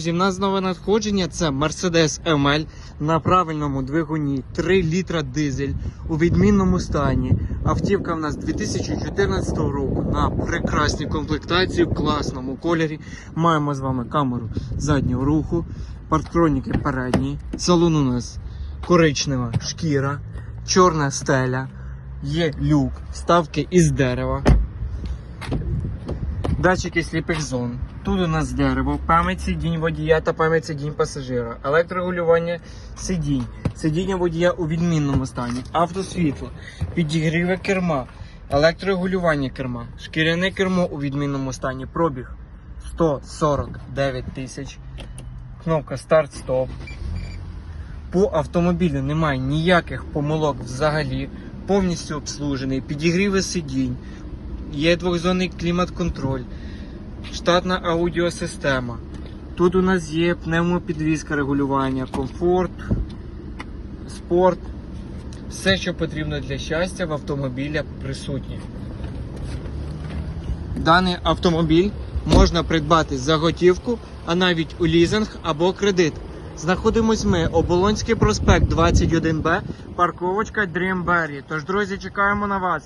Друзі, в нас нове надходження це Mercedes ML на правильному двигуні 3 літра дизель у відмінному стані. Автівка в нас 2014 року на прекрасній комплектації в класному кольорі. Маємо з вами камеру заднього руху, парктроніки передні. Салон у нас коричнева шкіра, чорна стеля, є люк, ставки із дерева. Датчики сліпих зон. Тут у нас дерево, пам'ять сидінь водія та пам'ять сидінь пасажира, електрорегулювання сидінь, сидіння водія у відмінному стані, автосвітло, підігріве керма, електрорегулювання керма, шкіряне кермо у відмінному стані, пробіг 149 тисяч, кнопка старт-стоп. По автомобілю немає ніяких помилок взагалі, повністю обслужений, підігріви сидінь, є двохзонний клімат-контроль, штатна аудіосистема. Тут у нас є пневмопідвізка регулювання, комфорт, спорт. Все, що потрібно для щастя в автомобіля присутнє. Даний автомобіль можна придбати за готівку, а навіть у лізинг або кредит. Знаходимось ми Оболонський проспект 21Б, парковочка Дрімбері. Тож, друзі, чекаємо на вас.